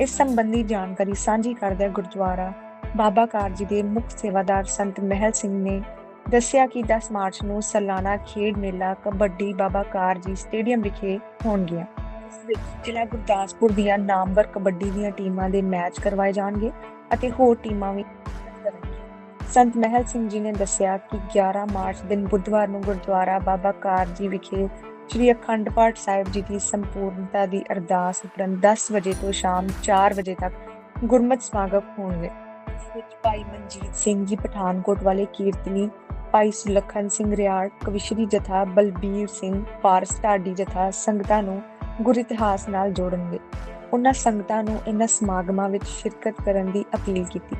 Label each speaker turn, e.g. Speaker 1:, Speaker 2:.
Speaker 1: ਇਸ ਸੰਬੰਧੀ ਜਾਣਕਾਰੀ ਸਾਂਝੀ ਕਰਦਿਆਂ ਗੁਰਦੁਆਰਾ ਬਾਬਾ ਕਾਰ ਜੀ ਦੇ ਮੁੱਖ ਸੇਵਾਦਾਰ ਸੰਤ ਮਹਿਲ ਸਿੰਘ ਨੇ ਦੱਸਿਆ ਕਿ 10 ਮਾਰਚ ਨੂੰ ਸਾਲਾਨਾ ਖੇਡ ਮੇਲਾ ਕਬੱਡੀ ਬਾਬਾ ਕਾਰ ਜੀ ਸਟੇਡੀਅਮ ਵਿਖੇ ਹੋਣਗੀਆਂ। ਇਸ ਵਿੱਚ ਜ਼ਿਲ੍ਹਾ ਗੁਰਦਾਸਪੁਰ ਦੀਆਂ ਨਾਮਵਰ ਕਬੱਡੀ ਦੀਆਂ ਟੀਮਾਂ ਦੇ ਮੈਚ ਕਰਵਾਏ ਜਾਣਗੇ ਅਤੇ ਹੋਰ ਟੀਮਾਂ ਵੀ ਸੰਤ ਮਹਿਲ ਸਿੰਘ ਜੀ ਨੇ ਦੱਸਿਆ ਕਿ 11 ਮਾਰਚ ਦਿਨ ਬੁੱਧਵਾਰ ਨੂੰ ਗੁਰਦੁਆਰਾ ਬਾਬਾ ਕਾਰ ਜੀ ਵਿਖੇ ਸ੍ਰੀ ਅਖੰਡ ਪਾਠ ਸਾਹਿਬ ਜੀ ਦੀ ਸੰਪੂਰਨਤਾ ਦੀ ਅਰਦਾਸ ਉਪਰੰਤ 10 ਵਜੇ ਤੋਂ ਸ਼ਾਮ 4 ਵਜੇ ਤੱਕ ਗੁਰਮਤਿ ਸਮਾਗਮ ਹੋਣਗੇ। ਇਸ ਵਿੱਚ ਭਾਈ ਮਨਜੀਤ ਸਿੰਘ ਜੀ, ਪਠਾਨਕੋਟ ਵਾਲੇ ਕੀਰਤਨੀ, ਭਾਈ ਸੁਲੱਖਣ ਸਿੰਘ ਰਿਆੜ ਕਵਿਸ਼ਰੀ ਜਥਾ ਬਲਬੀਰ ਸਿੰਘ, ਪਾਰਸ ਢਾਡੀ ਜਥਾ ਸੰਗਤਾਂ ਨੂੰ ਗੁਰ ਇਤਿਹਾਸ ਨਾਲ ਜੋੜਨਗੇ। ਉਹਨਾਂ ਸੰਗਤਾਂ ਨੂੰ ਇਹਨਾਂ ਸਮਾਗਮਾਂ ਵਿੱਚ ਸ਼ਿਰਕਤ ਕਰਨ ਦੀ ਅਪੀਲ ਕੀਤੀ।